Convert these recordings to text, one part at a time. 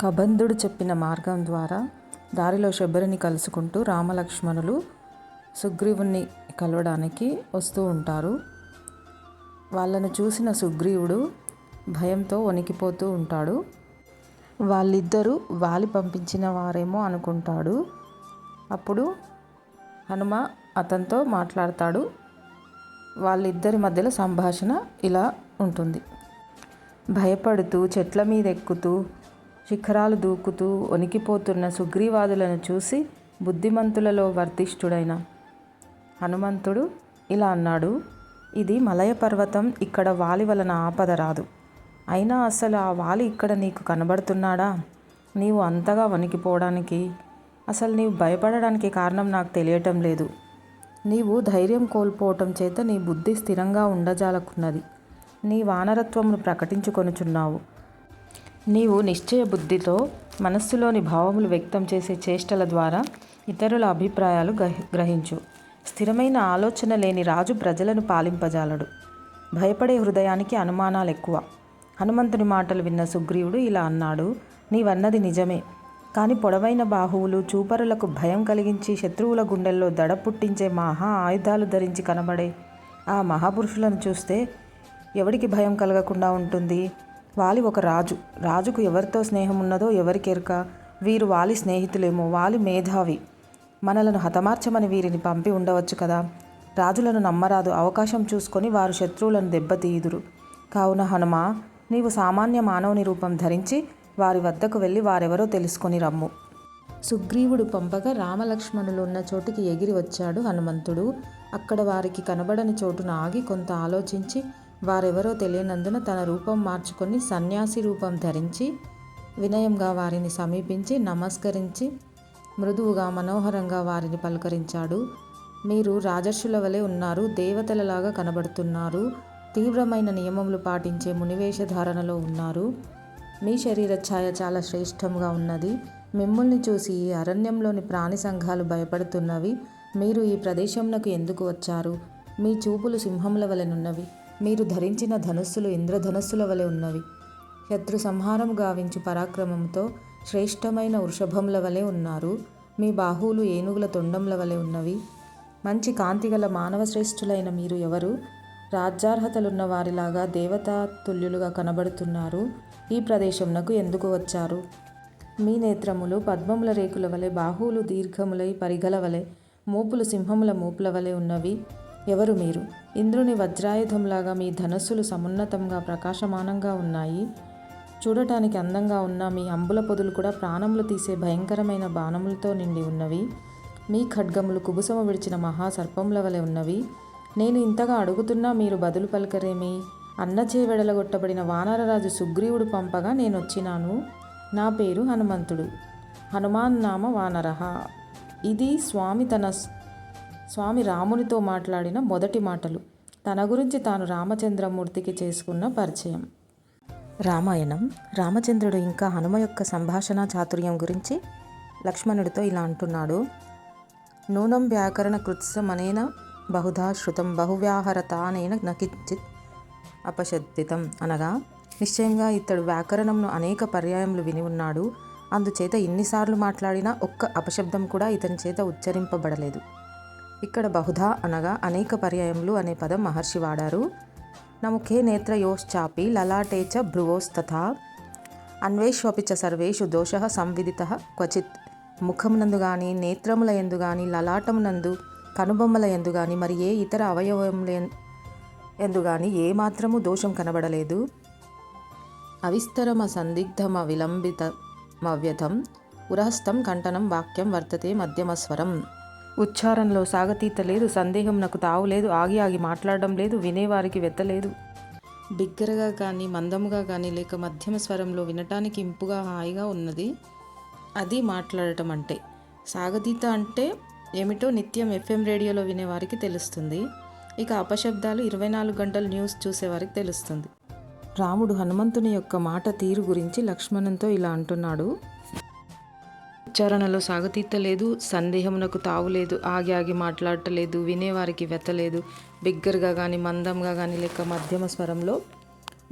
కబంధుడు చెప్పిన మార్గం ద్వారా దారిలో శబరిని కలుసుకుంటూ రామలక్ష్మణులు సుగ్రీవుణ్ణి కలవడానికి వస్తూ ఉంటారు. వాళ్ళను చూసిన సుగ్రీవుడు భయంతో వణికిపోతూ ఉంటాడు. వాళ్ళిద్దరూ వాలి పంపించిన వారేమో అనుకుంటాడు. అప్పుడు హనుమ అతనితో మాట్లాడతాడు. వాళ్ళిద్దరి మధ్యలో సంభాషణ ఇలా ఉంటుంది. భయపడుతూ చెట్ల మీద ఎక్కుతూ శిఖరాలు దూకుతూ వణికిపోతున్న సుగ్రీవాదులను చూసి బుద్ధిమంతులలో వర్తిష్ఠుడైన హనుమంతుడు ఇలా అన్నాడు ఇది మలయ పర్వతం ఇక్కడ వాలి వలన ఆపద రాదు. అయినా అసలు ఆ వాలి ఇక్కడ నీకు కనబడుతున్నాడా? నీవు అంతగా వణికిపోవడానికి అసలు నీవు భయపడడానికి కారణం నాకు తెలియటం లేదు. నీవు ధైర్యం కోల్పోవటం చేత నీ బుద్ధి స్థిరంగా ఉండజాలకున్నది. నీ వానరత్వమును ప్రకటించుకొనుచున్నావు. నీవు నిశ్చయ బుద్ధితో మనస్సులోని భావములు వ్యక్తం చేసే చేష్టల ద్వారా ఇతరుల అభిప్రాయాలు గ్రహించు. స్థిరమైన ఆలోచన లేని రాజు ప్రజలను పాలింపజాలడు. భయపడే హృదయానికి అనుమానాలు ఎక్కువ హనుమంతుని మాటలు విన్న సుగ్రీవుడు ఇలా అన్నాడు నీవన్నది నిజమే. కానీ పొడవైన బాహువులు చూపరులకు భయం కలిగించి శత్రువుల గుండెల్లో దడ పుట్టించే మహా ఆయుధాలు ధరించి కనబడే ఆ మహాపురుషులను చూస్తే ఎవడికి భయం కలగకుండా ఉంటుంది? వాలి ఒక రాజు. రాజుకు ఎవరితో స్నేహం ఉన్నదో ఎవరికెరక వీరు వాలి స్నేహితులేమో వాలి మేధావి. మనలను హతమార్చమని వీరిని పంపి ఉండవచ్చు కదా? రాజులను నమ్మరాదు. అవకాశం చూసుకొని వారు శత్రువులను దెబ్బతీయుదురు. కావున హనుమా నీవు సామాన్య మానవుని రూపం ధరించి వారి వద్దకు వెళ్ళి వారెవరో తెలుసుకొని రమ్ము. సుగ్రీవుడు పంపగా రామలక్ష్మణులు ఉన్న చోటికి ఎగిరి వచ్చాడు హనుమంతుడు. అక్కడ వారికి కనబడని చోటున ఆగి కొంత ఆలోచించి వారెవరో తెలియనందున తన రూపం మార్చుకొని సన్యాసి రూపం ధరించి వినయంగా వారిని సమీపించి నమస్కరించి మృదువుగా మనోహరంగా వారిని పలకరించాడు. మీరు రాజర్షుల వలె ఉన్నారు దేవతలలాగా కనబడుతున్నారు తీవ్రమైన నియమములు పాటించే మునివేషధారణలో ఉన్నారు. మీ శరీర ఛాయ చాలా శ్రేష్టంగా ఉన్నది. మిమ్మల్ని చూసి ఈ అరణ్యంలోని ప్రాణి సంఘాలు భయపడుతున్నవి. మీరు ఈ ప్రదేశంలోకి ఎందుకు వచ్చారు? మీ చూపులు సింహముల వలెనున్నవి మీరు ధరించిన ధనుస్సులు ఇంద్రధనుస్సుల వలె ఉన్నవి. శత్రు సంహారం గావించు పరాక్రమంతో శ్రేష్టమైన వృషభంల వలె ఉన్నారు. మీ బాహువులు ఏనుగుల తొండంల వలె ఉన్నవి. మంచి కాంతిగల మానవ శ్రేష్ఠులైన మీరు ఎవరు? రాజ్యార్హతలున్న వారిలాగా దేవతాతుల్యులుగా కనబడుతున్నారు. ఈ ప్రదేశంనకు ఎందుకు వచ్చారు? మీ నేత్రములు పద్మముల రేకుల వలె బాహువులు దీర్ఘములై పరిగల వలె మూపులు సింహముల మూపుల వలె ఉన్నవి. ఎవరు మీరు? ఇంద్రుని వజ్రాయుధంలాగా మీ ధనస్సులు సమున్నతంగా ప్రకాశమానంగా ఉన్నాయి. చూడటానికి అందంగా ఉన్న మీ అంబుల పొదులు కూడా ప్రాణములు తీసే భయంకరమైన బాణములతో నిండి ఉన్నవి. మీ ఖడ్గములు కుబుసమ విడిచిన మహాసర్పముల వలె ఉన్నవి. నేను ఇంతగా అడుగుతున్నా మీరు బదులు పలకరేమి? అన్నచే వెడలగొట్టబడిన వానరరాజు సుగ్రీవుడు పంపగా నేను వచ్చినాను నా పేరు హనుమంతుడు. హనుమాన్ నామ వానరహ. ఇది స్వామి తన స్వామి రామునితో మాట్లాడిన మొదటి మాటలు. తన గురించి తాను రామచంద్రమూర్తికి చేసుకున్న పరిచయం. రామాయణం రామచంద్రుడు ఇంకా హనుమ యొక్క సంభాషణ చాతుర్యం గురించి లక్ష్మణుడితో ఇలా అంటున్నాడు. నూనం వ్యాకరణ కృత్సమనేన బహుధా శృతం బహువ్యాహరతానైన నకించిత్ అపశబ్దితం అనగా నిశ్చయంగా ఇతడు వ్యాకరణంను అనేక పర్యాయములు విని ఉన్నాడు. అందుచేత ఎన్నిసార్లు మాట్లాడినా ఒక్క అపశబ్దం కూడా ఇతని చేత ఉచ్చరింపబడలేదు. ఇక్కడ బహుధా అనగా అనేక పర్యాయములు అనే పదం మహర్షి వాడారు. నముఖే నేత్రయోశ్చాపి లలాటే చ భ్రువోస్తథా అన్వేష్వపి చ సర్వేషు దోష సంవిదిత క్వచిత్. ముఖమునందు గాని నేత్రముల ఎందు గాని లలాటమునందు కనుబొమ్మల ఎందు గాని మరి ఏ ఇతర అవయవముల ఎందు గాని ఏ మాత్రము దోషం కనబడలేదు. అవిస్తరమ సందిగ్ధమ విలంబితమవ్యథం ఉరహస్థం కంఠనం వాక్యం వర్తతే మధ్యమస్వరం. ఉచ్చారణలో సాగతీత లేదు సందేహం నాకు తావు లేదు ఆగి ఆగి మాట్లాడడం లేదు వినేవారికి వెత్తలేదు. బిగ్గరగా కానీ మందముగా కానీ లేక మధ్యమ స్వరంలో వినటానికి ఇంపుగా హాయిగా ఉన్నది అది మాట్లాడటం అంటే. సాగతీత అంటే ఏమిటో నిత్యం ఎఫ్ఎం రేడియోలో వినేవారికి తెలుస్తుంది. ఇక అపశబ్దాలు ఇరవై నాలుగు గంటలు న్యూస్ చూసేవారికి తెలుస్తుంది. రాముడు హనుమంతుని యొక్క మాట తీరు గురించి లక్ష్మణంతో ఇలా అంటున్నాడు. ఉచ్చారణలో సాగతీత సందేహమునకు తావులేదు ఆగి ఆగి మాట్లాడటలేదు వినేవారికి వెతలేదు బిగ్గరగా కానీ మందంగా కానీ లేక మధ్యమ స్వరంలో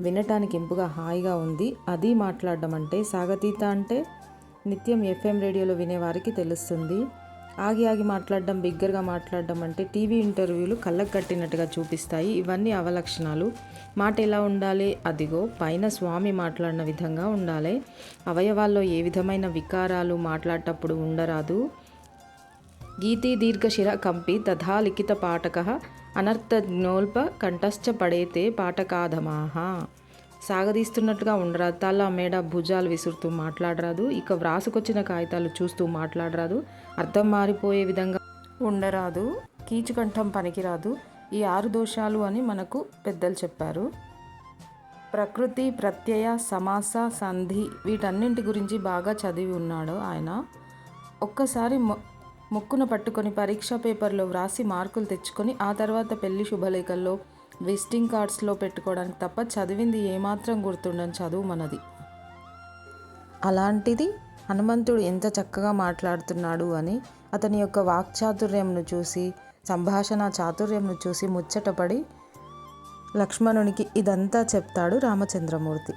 వినటానికి ఇంపుగా హాయిగా ఉంది. అది మాట్లాడడం అంటే సాగతీత అంటే నిత్యం ఎఫ్ఎం రేడియోలో వినేవారికి తెలుస్తుంది. ఆగి ఆగి మాట్లాడడం బిగ్గరగా మాట్లాడడం అంటే టీవీ ఇంటర్వ్యూలు కళ్ళకు కట్టినట్టుగా చూపిస్తాయి. ఇవన్నీ అవలక్షణాలు. మాట ఎలా ఉండాలి? అదిగో పైన స్వామి మాట్లాడిన విధంగా ఉండాలి. అవయవాల్లో ఏ విధమైన వికారాలు మాట్లాడేటప్పుడు ఉండరాదు. గీతి దీర్ఘశిర కంపి తథా లిఖిత పాఠక అనర్థజ్ఞోల్ప కంఠశ్చ పడేతే పాఠకాధమాహ. సాగదీస్తున్నట్టుగా ఉండరాదు. తల మేడ భుజాలు విసురుతూ మాట్లాడరాదు. ఇక వ్రాసుకొచ్చిన కాగితాలు చూస్తూ మాట్లాడరాదు. అర్థం మారిపోయే విధంగా ఉండరాదు. కీచుకంఠం పనికిరాదు. ఈ ఆరు దోషాలు అని మనకు పెద్దలు చెప్పారు. ప్రకృతి ప్రత్యయ సమాస సంధి వీటన్నింటి గురించి బాగా చదివి ఉన్నాడు ఆయన. ఒక్కసారి మొ పట్టుకొని పరీక్షా పేపర్లో వ్రాసి మార్కులు తెచ్చుకొని ఆ తర్వాత పెళ్ళి శుభలేఖల్లో విజిటింగ్ కార్డ్స్లో పెట్టుకోవడానికి తప్ప చదివింది ఏమాత్రం గుర్తుండని చదువు మనది. అలాంటిది హనుమంతుడు ఎంత చక్కగా మాట్లాడుతున్నాడు అని అతని యొక్క వాక్చాతుర్యంను చూసి సంభాషణ చాతుర్యంను చూసి ముచ్చటపడి లక్ష్మణునికి ఇదంతా చెప్తాడు రామచంద్రమూర్తి.